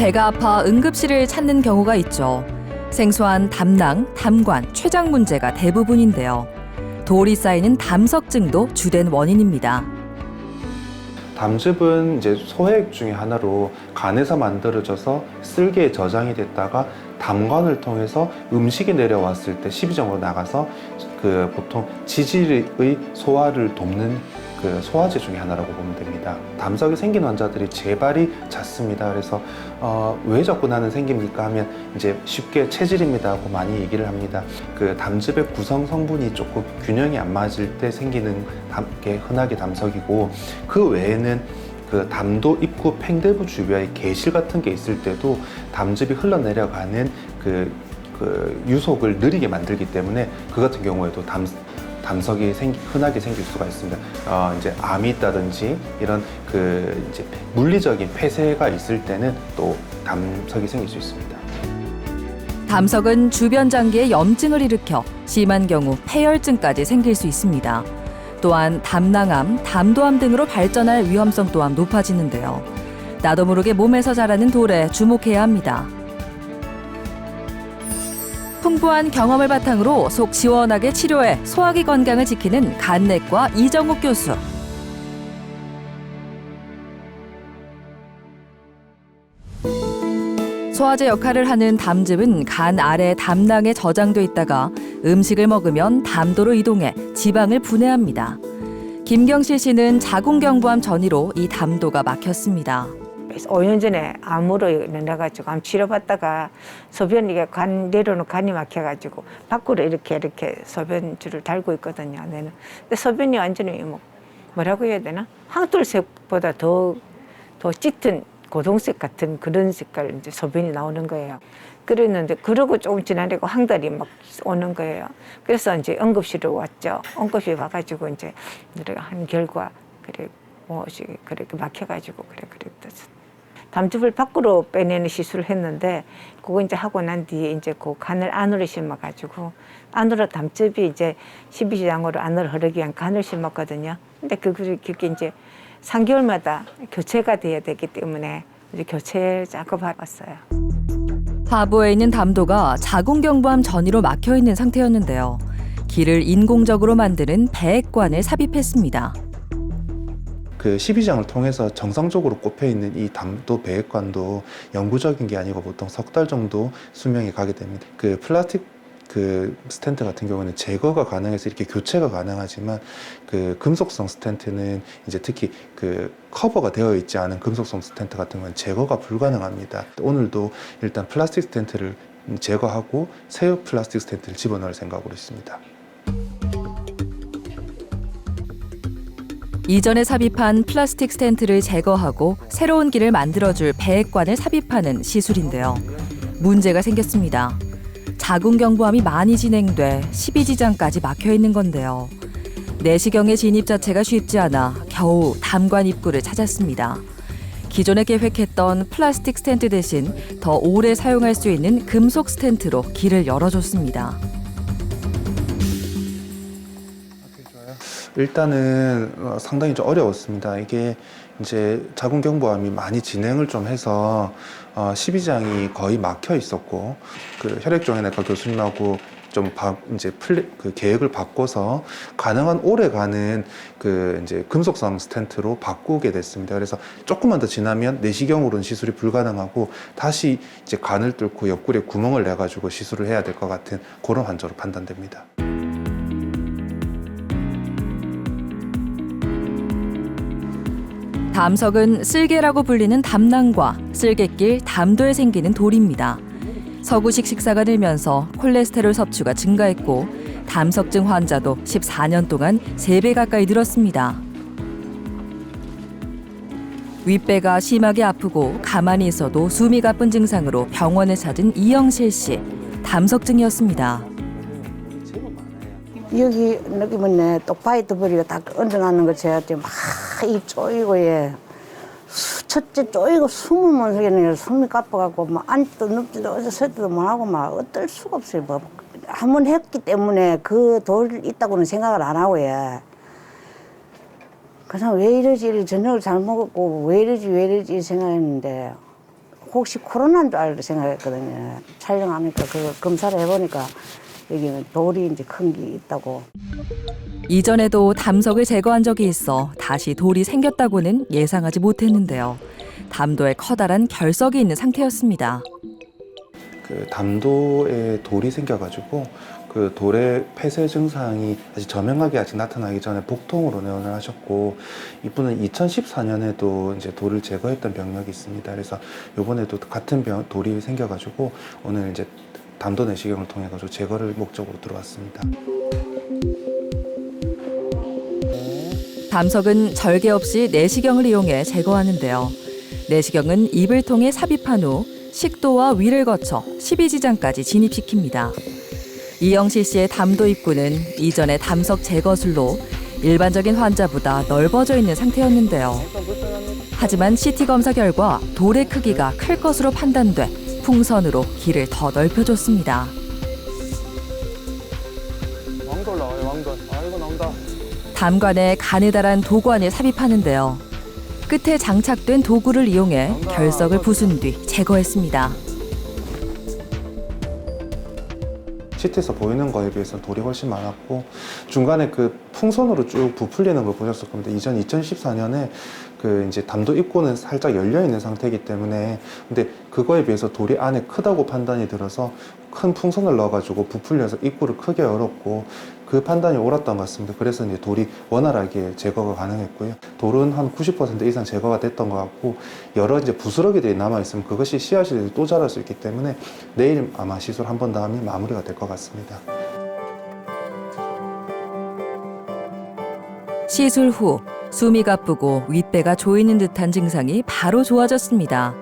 배가 아파 응급실을 찾는 경우가 있죠. 생소한 담낭, 담관, 췌장 문제가 대부분인데요. 돌이 쌓이는 담석증도 주된 원인입니다. 담즙은 이제 소액 중에 하나로 간에서 만들어져서 쓸개에 저장이 됐다가 담관을 통해서 음식이 내려왔을 때 십이정으로 나가서 그 보통 지질의 소화를 돕는 그 소화제 중에 하나라고 보면 됩니다. 담석이 생긴 환자들이 재발이 잦습니다. 그래서 어, 왜 자꾸 나는 생깁니까 하면 이제 쉽게 체질입니다 하고 많이 얘기를 합니다. 그 담즙의 구성 성분이 조금 균형이 안 맞을 때 생기는 담, 게 흔하게 담석이고 그 외에는 그 담도 입구 팽대부 주변에 개실 같은 게 있을 때도 담즙이 흘러내려가는 그, 그 유속을 느리게 만들기 때문에 그 같은 경우에도 담, 담석이 생, 흔하게 생길 수가 있습니다. 어, 이제 암이 있다든지 이런 그 이제 물리적인 폐쇄가 있을 때는 또 담석이 생길 수 있습니다. 담석은 주변 장기에 염증을 일으켜 심한 경우 폐혈증까지 생길 수 있습니다. 또한 담낭암, 담도암 등으로 발전할 위험성 또한 높아지는데요. 나도 모르게 몸에서 자라는 돌에 주목해야 합니다. 풍부한 경험을 바탕으로 속 시원하게 치료해 소화기 건강을 지키는 간내과 이정욱 교수. 소화제 역할을 하는 담즙은 간 아래 담낭에 저장돼 있다가 음식을 먹으면 담도로 이동해 지방을 분해합니다. 김경실 씨는 자궁경부암 전이로 이 담도가 막혔습니다. 5년 전에 암으로 내려가지고 암 치료받다가 소변이 간 내려오는 간이 막혀가지고 밖으로 이렇게 이렇게 소변줄을 달고 있거든요. 내는 근데 소변이 완전히 뭐 뭐라고 해야 되나 황토색보다 더 더 짙은 고동색 같은 그런 색깔 이제 소변이 나오는 거예요. 그랬는데 그러고 조금 지나니까 황달이 막 오는 거예요. 그래서 이제 응급실로 왔죠. 응급실 와가지고 이제 내가 한 결과 그래 뭐지 그렇게 막혀가지고 그래 그랬다. 담즙을 밖으로 빼내는 시술을 했는데 그거 이제 하고 난 뒤에 이제 그 간을 안으로 심어가지고 안으로 담즙이 이제 십이지장으로 안으로 흐르기 위한 간을 심었거든요. 근데 그게 그게 이제 3개월마다 교체가 돼야 되기 때문에 이제 교체 작업하러 왔어요. 하부에 있는 담도가 자궁경부암 전이로 막혀 있는 상태였는데요. 길을 인공적으로 만드는 배액관을 삽입했습니다. 그 12장을 통해서 정상적으로 꼽혀 있는 이 담도 배액관도 영구적인 게 아니고 보통 석 달 정도 수명이 가게 됩니다. 그 플라스틱 그 스텐트 같은 경우는 제거가 가능해서 이렇게 교체가 가능하지만 그 금속성 스텐트는 이제 특히 그 커버가 되어 있지 않은 금속성 스텐트 같은 경우는 제거가 불가능합니다. 오늘도 일단 플라스틱 스텐트를 제거하고 새 플라스틱 스텐트를 집어넣을 생각으로 있습니다. 이전에 삽입한 플라스틱 스텐트를 제거하고 새로운 길을 만들어줄 배액관을 삽입하는 시술인데요. 문제가 생겼습니다. 자궁 경부암이 많이 진행돼 12지장까지 막혀 있는 건데요. 내시경의 진입 자체가 쉽지 않아 겨우 담관 입구를 찾았습니다. 기존에 계획했던 플라스틱 스텐트 대신 더 오래 사용할 수 있는 금속 스텐트로 길을 열어줬습니다. 일단은 어, 상당히 좀 어려웠습니다. 이게 이제 자궁경부암이 많이 진행을 좀 해서 어, 12장이 거의 막혀 있었고 그 혈액종양내과 교수님하고 좀 바, 이제 플레, 그 계획을 바꿔서 가능한 오래 가는 그 이제 금속성 스텐트로 바꾸게 됐습니다. 그래서 조금만 더 지나면 내시경으로는 시술이 불가능하고 다시 이제 간을 뚫고 옆구리에 구멍을 내 가지고 시술을 해야 될 것 같은 그런 환자로 판단됩니다. 담석은 쓸개라고 불리는 담낭과 쓸개길 담도에 생기는 돌입니다. 서구식 식사가 늘면서 콜레스테롤 섭취가 증가했고 담석증 환자도 14년 동안 3배 가까이 늘었습니다. 윗배가 심하게 아프고 가만히 있어도 숨이 가쁜 증상으로 병원을 찾은 이영실 씨. 담석증이었습니다. 여기 느낌은 내 똑바이트 버리고 다 얹어놨는 거 제가 막 이 쪼이고 예. 첫째 쪼이고 숨을 못 쉬겠네요 숨이 가빠갖고 막 앉지도 눕지도 어디서 서지도 못하고 막 어떨 수가 없어요. 뭐 한 번 했기 때문에 그 돌 있다고는 생각을 안 하고 예. 그냥 왜 이러지? 저녁을 잘 먹었고 왜 이러지? 왜 이러지? 생각했는데 혹시 코로나인 줄 알고 생각했거든요. 촬영하니까 그 검사를 해보니까 여기는 돌이 이제 큰 게 있다고. 이전에도 담석을 제거한 적이 있어 다시 돌이 생겼다고는 예상하지 못했는데요. 담도에 커다란 결석이 있는 상태였습니다. 그 담도에 돌이 생겨가지고 그 돌의 폐쇄 증상이 아직 저명하게 아직 나타나기 전에 복통으로 내원을 하셨고 이분은 2014년에도 이제 돌을 제거했던 병력이 있습니다. 그래서 이번에도 같은 병 돌이 생겨가지고 오늘 이제 담도 내시경을 통해 가지고 제거를 목적으로 들어왔습니다. 담석은 절개 없이 내시경을 이용해 제거하는데요. 내시경은 입을 통해 삽입한 후 식도와 위를 거쳐 12지장까지 진입시킵니다. 이영실 씨의 담도 입구는 이전의 담석 제거술로 일반적인 환자보다 넓어져 있는 상태였는데요. 하지만 CT 검사 결과 돌의 크기가 클 것으로 판단돼 풍선으로 길을 더 넓혀줬습니다. 담관에 가느다란 도관을 삽입하는데요. 끝에 장착된 도구를 이용해 결석을 부순 뒤 제거했습니다. 시트에서 보이는 거에 비해서 돌이 훨씬 많았고 중간에 그 풍선으로 쭉 부풀리는 걸 보셨을 겁니다. 이전 2014년에 그 이제 담도 입구는 살짝 열려 있는 상태이기 때문에 근데 그거에 비해서 돌이 안에 크다고 판단이 들어서 큰 풍선을 넣어가지고 부풀려서 입구를 크게 열었고 그 판단이 옳았던 것 같습니다. 그래서 이제 돌이 원활하게 제거가 가능했고요. 돌은 한 90% 이상 제거가 됐던 것 같고 여러 이제 부스러기들이 남아 있으면 그것이 씨앗이 또 자랄 수 있기 때문에 내일 아마 시술 한 번 더 하면 마무리가 될 것 같습니다. 시술 후 숨이 가쁘고 윗배가 조이는 듯한 증상이 바로 좋아졌습니다.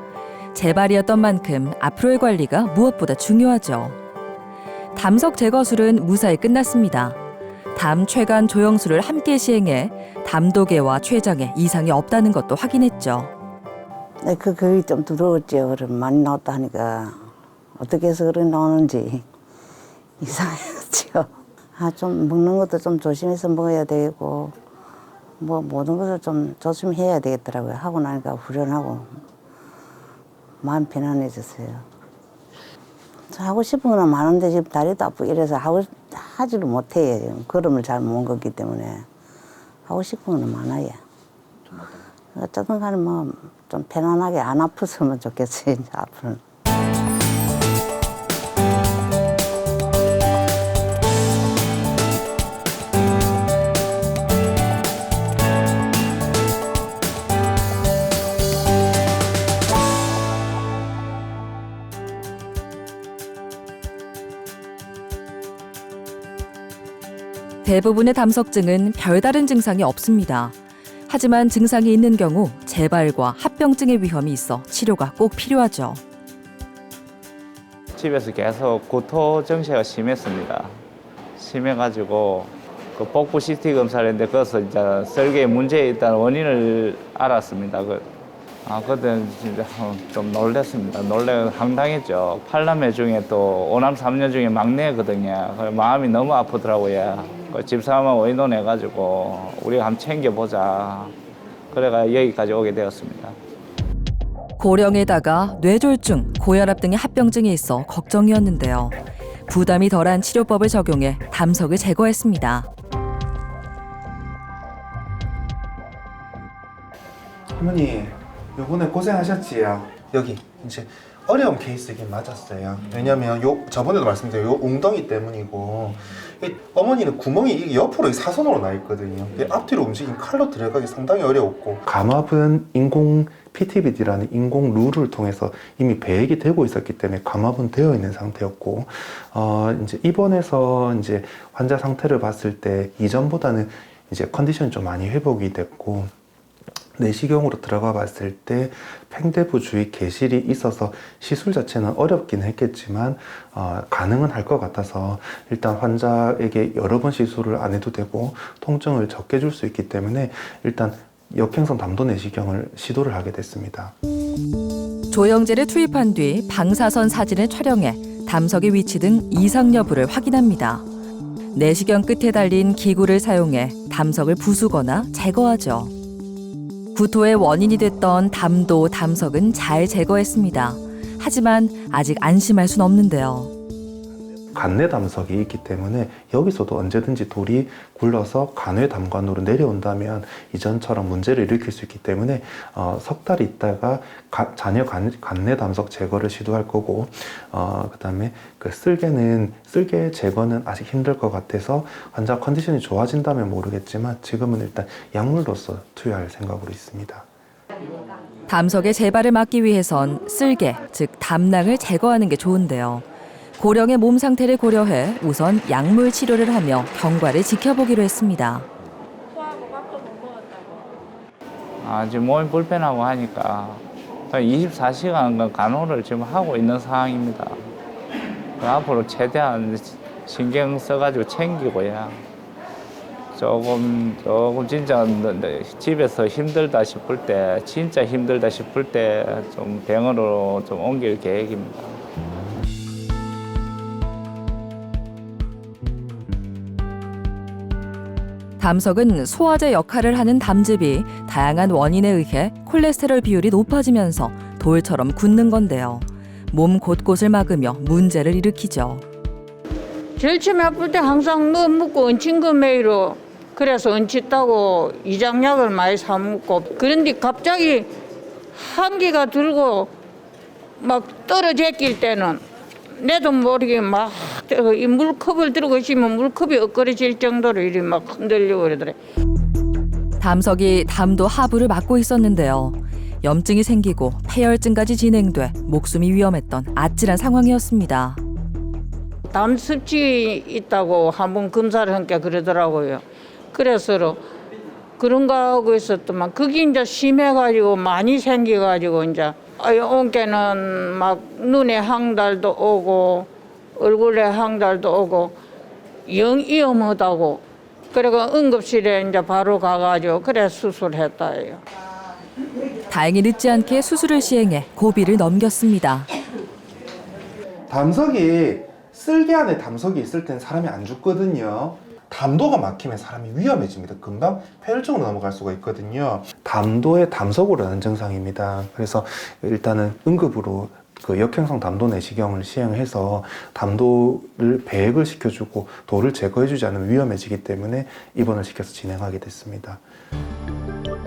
재발이었던 만큼 앞으로의 관리가 무엇보다 중요하죠. 담석 제거술은 무사히 끝났습니다. 담 최간 조영술을 함께 시행해 담도계와 췌장에 이상이 없다는 것도 확인했죠. 네, 그, 그게 좀 두려웠죠. 그럼 많이 나왔다 하니까. 어떻게 해서 그래 나오는지 이상했죠. 아, 좀 먹는 것도 좀 조심해서 먹어야 되고, 뭐 모든 것을 좀 조심해야 되겠더라고요. 하고 나니까 후련하고 마음 편안해졌어요. 저 하고 싶은 거는 많은데 지금 다리도 아프고 이래서 하고 하지를 못해요. 지금 걸음을 잘 못 걷기 때문에 하고 싶은 거는 많아요. 어쨌든 간에 뭐 좀 편안하게 안 아팠으면 좋겠어요. 이제 앞으로는. 대부분의 담석증은 별다른 증상이 없습니다. 하지만 증상이 있는 경우 재발과 합병증의 위험이 있어 치료가 꼭 필요하죠. 집에서 계속 구토 증세가 심했습니다. 심해가지고 그 복부 CT 검사를 했는데 거기서 이제 설계에 문제 있다는 원인을 알았습니다. 그, 아, 그때 진짜 어, 좀 놀랐습니다. 놀래 황당했죠. 팔남매 중에 또 오남 삼녀 중에 막내거든요. 그래서 마음이 너무 아프더라고요. 그 집사람하고 의논해가지고 우리가 한번 챙겨보자. 그래가 여기까지 오게 되었습니다. 고령에다가 뇌졸중, 고혈압 등의 합병증이 있어 걱정이었는데요. 부담이 덜한 치료법을 적용해 담석을 제거했습니다. 할머니 요번에 고생하셨지요? 여기 이제 어려운 케이스이긴 맞았어요. 왜냐면 요 저번에도 말씀드린 요 웅덩이 때문이고 이 어머니는 구멍이 이 옆으로 사선으로 나 있거든요. 이 앞뒤로 움직인 칼로 들어가기 상당히 어려웠고. 감압은 인공 PTBD라는 인공 룰을 통해서 이미 배액이 되고 있었기 때문에 감압은 되어 있는 상태였고 어 이제 입원해서 이제 환자 상태를 봤을 때 이전보다는 이제 컨디션이 좀 많이 회복이 됐고 내시경으로 들어가 봤을 때 팽대부 주위 개실이 있어서 시술 자체는 어렵긴 했겠지만 어, 가능은 할 것 같아서 일단 환자에게 여러 번 시술을 안 해도 되고 통증을 적게 줄 수 있기 때문에 일단 역행성 담도 내시경을 시도를 하게 됐습니다. 조영제를 투입한 뒤 방사선 사진을 촬영해 담석의 위치 등 이상 여부를 확인합니다. 내시경 끝에 달린 기구를 사용해 담석을 부수거나 제거하죠. 구토의 원인이 됐던 담도, 담석은 잘 제거했습니다. 하지만 아직 안심할 순 없는데요. 간내 담석이 있기 때문에 여기서도 언제든지 돌이 굴러서 간외 담관으로 내려온다면 이전처럼 문제를 일으킬 수 있기 때문에 어, 석 달 있다가 가- 잔여 간, 간내 담석 제거를 시도할 거고 어, 그 다음에 그 쓸개는 쓸개 제거는 아직 힘들 것 같아서 환자 컨디션이 좋아진다면 모르겠지만 지금은 일단 약물로서 투여할 생각으로 있습니다. 담석의 재발을 막기 위해선 쓸개, 즉 담낭을 제거하는 게 좋은데요. 고령의 몸 상태를 고려해 우선 약물 치료를 하며 경과를 지켜보기로 했습니다. 아, 지금 몸이 불편하고 하니까 24시간 간호를 지금 하고 있는 상황입니다. 그 앞으로 최대한 신경 써가지고 챙기고요. 조금, 조금 진짜 집에서 힘들다 싶을 때, 진짜 힘들다 싶을 때 좀 병원으로 좀 옮길 계획입니다. 담석은 소화제 역할을 하는 담즙이 다양한 원인에 의해 콜레스테롤 비율이 높아지면서 돌처럼 굳는 건데요. 몸 곳곳을 막으며 문제를 일으키죠. 제일 처음에 아플 때 항상 넣어 먹고 얹힌 거 매일로 그래서 얹혔다고 이장약을 많이 사 먹고 그런데 갑자기 한기가 들고 막 떨어졌길 때는 내도 모르게 막 이 물컵을 들고 있으면 물컵이 엇거려질 정도로 이리 막 흔들리고 그러더래. 담석이 담도 하부를 막고 있었는데요. 염증이 생기고 폐혈증까지 진행돼 목숨이 위험했던 아찔한 상황이었습니다. 담 습지 있다고 한번 검사를 하니까 그러더라고요. 그래서 그런 거 하고 있었더만 그게 이제 심해가지고 많이 생겨가지고 이제 온게는 막 눈에 항달도 오고 얼굴에 항달도 오고 영 위험하다고 그래가 응급실에 이제 바로 가가지고 그래 수술했다요. 다행히 늦지 않게 수술을 시행해 고비를 넘겼습니다. 담석이 쓸개 안에 담석이 있을 땐 사람이 안 죽거든요. 담도가 막히면 사람이 위험해집니다. 금방 폐혈증으로 넘어갈 수가 있거든요. 담도에 담석으로 하는 증상입니다. 그래서 일단은 응급으로 그 역행성 담도 내시경을 시행해서 담도를 배액을 시켜주고 돌을 제거해주지 않으면 위험해지기 때문에 입원을 시켜서 진행하게 됐습니다.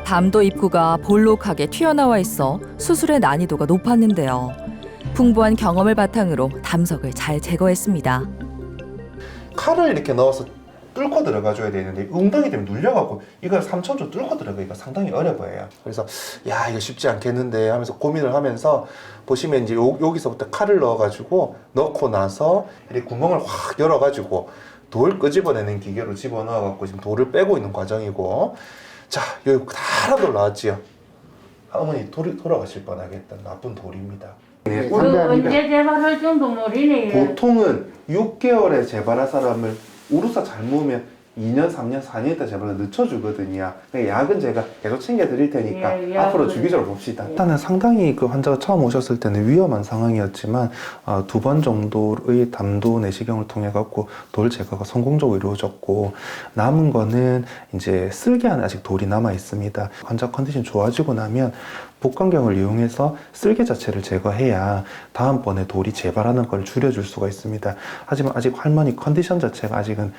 담도 입구가 볼록하게 튀어나와 있어 수술의 난이도가 높았는데요. 풍부한 경험을 바탕으로 담석을 잘 제거했습니다. 칼을 이렇게 넣어서 뚫고 들어가줘야 되는데 웅덩이 때문에 눌려갖고 이걸 3천조 뚫고 들어가기가 상당히 어려 보여요. 그래서 야 이거 쉽지 않겠는데 하면서 고민을 하면서 보시면 이제 요, 여기서부터 칼을 넣어가지고 넣고 나서 이렇게 구멍을 확 열어가지고 돌 끄집어내는 기계로 집어넣어갖고 지금 돌을 빼고 있는 과정이고 자 여기 다라돌 나왔지요. 어머니 돌이 돌아가실 뻔하겠다 나쁜 돌입니다. 네, 언제 재발할 정도 모르네. 보통은 6개월에 재발한 사람을 우루사 잘 모으면 2년, 3년, 4년 있다 재발을 늦춰주거든요. 그러니까 약은 제가 계속 챙겨드릴 테니까 예, 앞으로 약을. 주기적으로 봅시다. 일단은 상당히 그 환자가 처음 오셨을 때는 위험한 상황이었지만 어, 두번 정도의 담도 내시경을 통해 갖고 돌 제거가 성공적으로 이루어졌고 남은 거는 이제 쓸개 안에 아직 돌이 남아 있습니다. 환자 컨디션 좋아지고 나면 복강경을 이용해서 쓸개 자체를 제거해야 다음번에 돌이 재발하는 걸 줄여줄 수가 있습니다. 하지만 아직 할머니 컨디션 자체가 아직은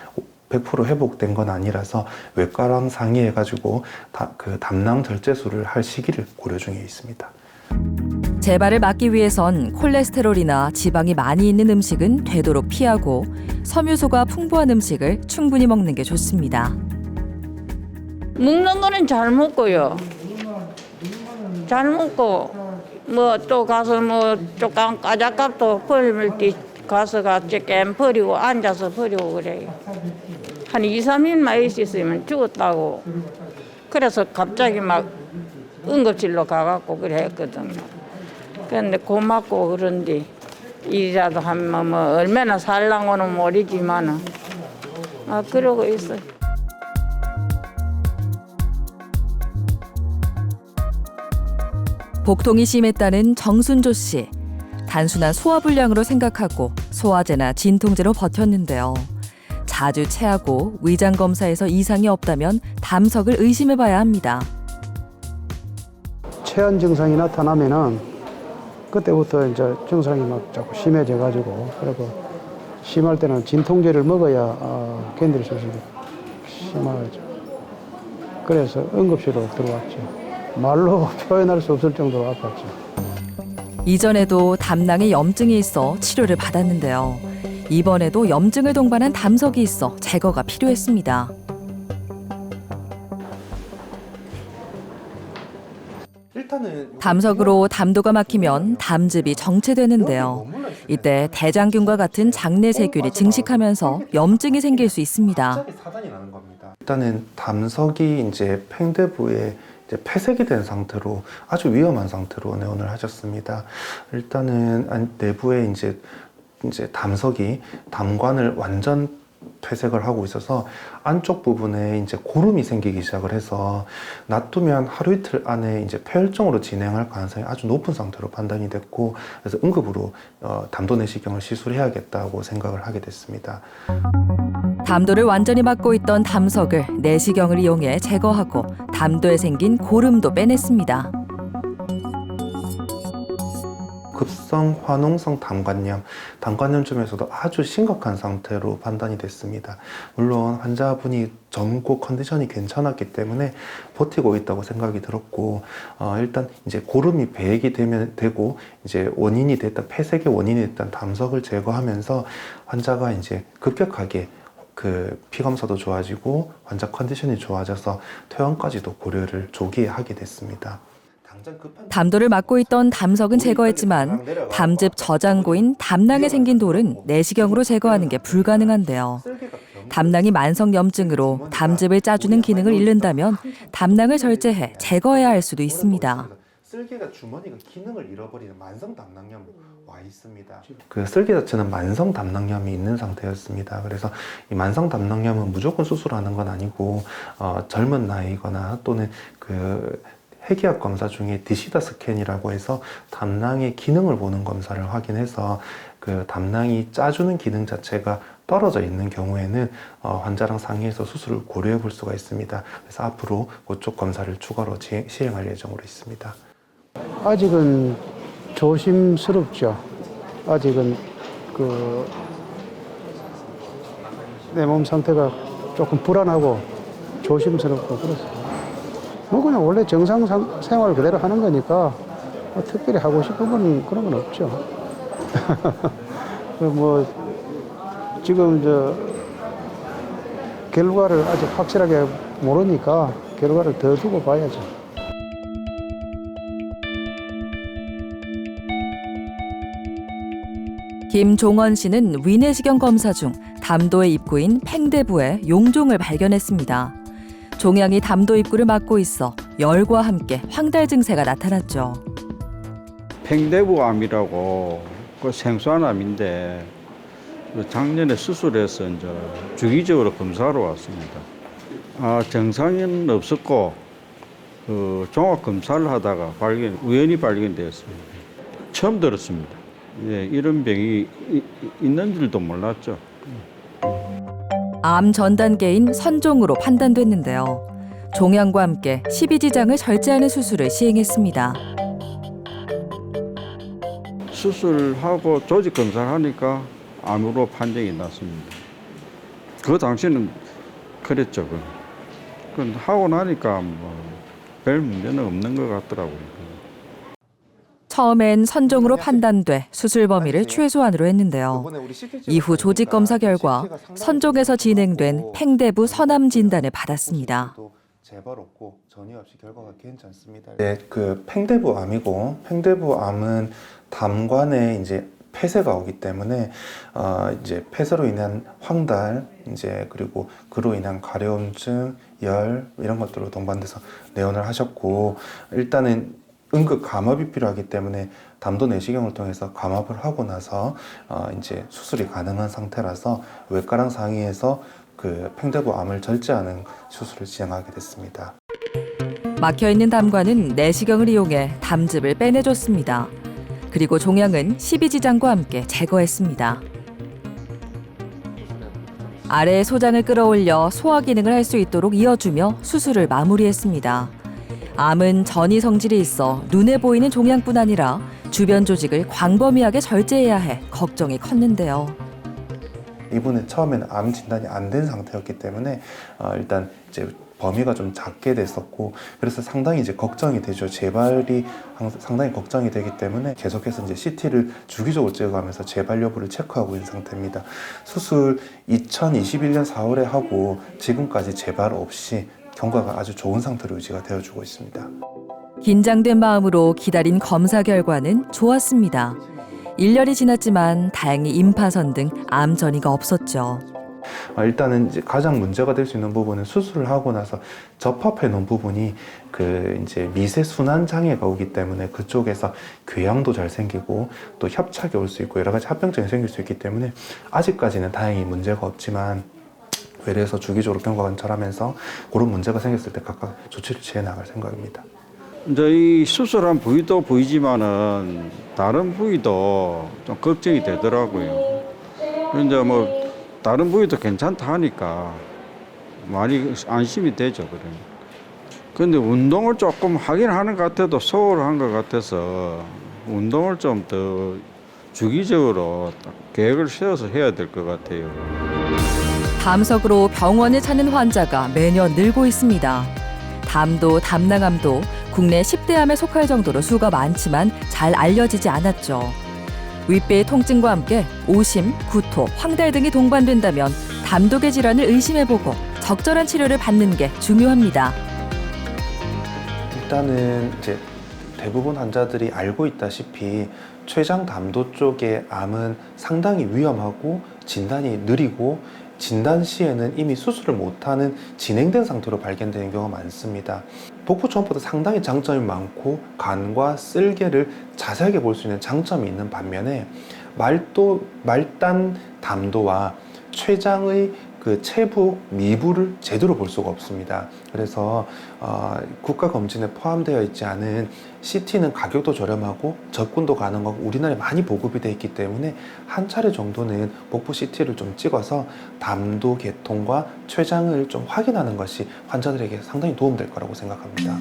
100% 회복된 건 아니라서 외과랑 상의해가지고 다, 그 담낭 절제술을 할 시기를 고려 중에 있습니다. 재발을 막기 위해선 콜레스테롤이나 지방이 많이 있는 음식은 되도록 피하고 섬유소가 풍부한 음식을 충분히 먹는 게 좋습니다. 먹는 거는 잘 먹고요. 잘 먹고 뭐 또 가서 뭐 조금 까작값도 버릴 때 가서 깸 버리고 앉아서 버리고 그래요. 한 2, 3일만 있었으면 죽었다고. 그래서 갑자기 막 응급실로 가갖고 그래 했거든요. 그런데 고맙고 그런데 일이라도 하면 뭐 얼마나 살랑고는 모르지만은 아 그러고 있어요. 복통이 심했다는 정순조 씨. 단순한 소화불량으로 생각하고 소화제나 진통제로 버텼는데요. 자주 체하고 위장 검사에서 이상이 없다면 담석을 의심해 봐야 합니다. 체한 증상이 나타나면은 그때부터 이제 증상이 막 자꾸 심해져 가지고 그리고 심할 때는 진통제를 먹어야 어, 견딜 수 있습니다. 심하죠. 그래서 응급실로 들어왔죠. 말로 표현할 수 없을 정도로 아팠죠. 이전에도 담낭에 염증이 있어 치료를 받았는데요. 이번에도 염증을 동반한 담석이 있어 제거가 필요했습니다. 일단은 담석으로 담도가 막히면 담즙이 정체되는데요. 이때 대장균과 같은 장내 세균이 증식하면서 염증이 생길 수 있습니다. 갑자기 사단이 나는 겁니다. 일단은 담석이 이제 팽대부에 폐색이 된 상태로 아주 위험한 상태로 내원을 하셨습니다. 일단은 안- 내부에 이제 이제 담석이 담관을 완전 폐색을 하고 있어서 안쪽 부분에 이제 고름이 생기기 시작을 해서 놔두면 하루 이틀 안에 이제 폐혈증으로 진행할 가능성이 아주 높은 상태로 판단이 됐고 그래서 응급으로 어, 담도 내시경을 시술해야겠다고 생각을 하게 됐습니다. 담도를 완전히 막고 있던 담석을 내시경을 이용해 제거하고 담도에 생긴 고름도 빼냈습니다. 급성 화농성 담관염, 담관염 중에서도 아주 심각한 상태로 판단이 됐습니다. 물론 환자분이 젊고 컨디션이 괜찮았기 때문에 버티고 있다고 생각이 들었고, 어, 일단 이제 고름이 배액이 되면 되고 이제 원인이 됐던 폐색의 원인이 됐던 담석을 제거하면서 환자가 이제 급격하게 그 피검사도 좋아지고 환자 컨디션이 좋아져서 퇴원까지도 고려를 조기에 하게 됐습니다. 담도를 막고 있던 담석은 제거했지만 담즙 저장고인 담낭에 생긴 돌은 내시경으로 제거하는 게 불가능한데요. 담낭이 만성 염증으로 담즙을 짜주는 기능을 잃는다면 담낭을 절제해 제거해야 할 수도 있습니다. 쓸개가 주머니가 기능을 잃어버리는 만성 담낭염 와 있습니다. 그 쓸개 자체는 만성 담낭염이 있는 상태였습니다. 그래서 이 만성 담낭염은 무조건 수술하는 건 아니고 어, 젊은 나이거나 또는 그 해기학 검사 중에 디시다 스캔이라고 해서 담낭의 기능을 보는 검사를 확인해서 그 담낭이 짜주는 기능 자체가 떨어져 있는 경우에는 어, 환자랑 상의해서 수술을 고려해 볼 수가 있습니다. 그래서 앞으로 그쪽 검사를 추가로 지- 시행할 예정으로 있습니다. 아직은 조심스럽죠. 아직은 그 내 몸 상태가 조금 불안하고 조심스럽고 그렇습니다. 뭐 그냥 원래 정상 상- 생활 그대로 하는 거니까 뭐 특별히 하고 싶은 건 그런 건 없죠. 그뭐 지금 저 결과를 아직 확실하게 모르니까 결과를 더 두고 봐야죠. 김종원 씨는 위내시경 검사 중 담도의 입구인 팽대부에 용종을 발견했습니다. 종양이 담도 입구를 막고 있어 열과 함께 황달 증세가 나타났죠. 팽대부암이라고 그 생소한 암인데 그 작년에 수술해서 이제 주기적으로 검사하러 왔습니다. 아 정상은 없었고 그 종합 검사를 하다가 발견 우연히 발견되었습니다. 처음 들었습니다. 예, 이런 병이 있는 줄도 몰랐죠. 암 전 단계인 선종으로 판단됐는데요. 종양과 함께 십이지장을 절제하는 수술을 시행했습니다. 수술하고 조직 검사를 하니까 암으로 판정이 났습니다. 그 당시는 그랬죠. 그. 그 하고 나니까 뭐 별 문제는 없는 것 같더라고요. 처음엔 선종으로 판단돼 수술 범위를 최소한으로 했는데요. 이후 조직 검사 결과 선종에서 진행된 팽대부 선암 진단을 받았습니다. 재발 없고 전혀 없이 결과가 괜찮습니다. 네, 그 팽대부 암이고 팽대부 암은 담관에 이제 폐쇄가 오기 때문에 어 이제 폐쇄로 인한 황달 이제 그리고 그로 인한 가려움증, 열 이런 것들로 동반돼서 내원을 하셨고 일단은 응급 감압이 필요하기 때문에 담도 내시경을 통해서 감압을 하고 나서 어 이제 수술이 가능한 상태라서 외과랑 상의해서 그 팽대부 암을 절제하는 수술을 진행하게 됐습니다. 막혀 있는 담관은 내시경을 이용해 담즙을 빼내줬습니다. 그리고 종양은 십이지장과 함께 제거했습니다. 아래의 소장을 끌어올려 소화 기능을 할 수 있도록 이어주며 수술을 마무리했습니다. 암은 전이 성질이 있어 눈에 보이는 종양뿐 아니라 주변 조직을 광범위하게 절제해야 해 걱정이 컸는데요. 이분은 처음에는 암 진단이 안 된 상태였기 때문에 어, 일단 이제 범위가 좀 작게 됐었고 그래서 상당히 이제 걱정이 되죠. 재발이 항- 상당히 걱정이 되기 때문에 계속해서 이제 CT를 주기적으로 찍어가면서 재발 여부를 체크하고 있는 상태입니다. 수술 2021년 4월에 하고 지금까지 재발 없이 경과가 아주 좋은 상태로 유지가 되어주고 있습니다. 긴장된 마음으로 기다린 검사 결과는 좋았습니다. 1년이 지났지만 다행히 임파선 등 암 전이가 없었죠. 어, 일단은 이제 가장 문제가 될 수 있는 부분은 수술을 하고 나서 접합해 놓은 부분이 그 이제 미세 순환 장애가 오기 때문에 그쪽에서 궤양도 잘 생기고 또 협착이 올 수 있고 여러 가지 합병증이 생길 수 있기 때문에 아직까지는 다행히 문제가 없지만 외래에서 주기적으로 경과 관찰하면서 그런 문제가 생겼을 때 각각 조치를 취해 나갈 생각입니다. 이제 이 수술한 부위도 보이지만은 다른 부위도 좀 걱정이 되더라고요. 이제 뭐 다른 부위도 괜찮다 하니까 많이 안심이 되죠, 그래. 근데 운동을 조금 하긴 하는 것 같아도 소홀한 것 같아서 운동을 좀 더 주기적으로 딱 계획을 세워서 해야 될 것 같아요. 담석으로 병원을 찾는 환자가 매년 늘고 있습니다. 담도 담낭암도 국내 10대 암에 속할 정도로 수가 많지만 잘 알려지지 않았죠. 윗배의 통증과 함께 오심, 구토, 황달 등이 동반된다면 담독의 질환을 의심해보고 적절한 치료를 받는 게 중요합니다. 일단은 이제 대부분 환자들이 알고 있다시피 췌장 담도 쪽의 암은 상당히 위험하고 진단이 느리고 진단 시에는 이미 수술을 못하는 진행된 상태로 발견되는 경우가 많습니다. 복부 초음파도 상당히 장점이 많고 간과 쓸개를 자세하게 볼 수 있는 장점이 있는 반면에 말도 말단 담도와 췌장의 그 체부 미부를 제대로 볼 수가 없습니다. 그래서 어, 국가 검진에 포함되어 있지 않은 CT는 가격도 저렴하고 접근도 가능하고 우리나라에 많이 보급이 되어 있기 때문에 한 차례 정도는 복부 CT를 좀 찍어서 담도 계통과 췌장을 좀 확인하는 것이 환자들에게 상당히 도움될 거라고 생각합니다.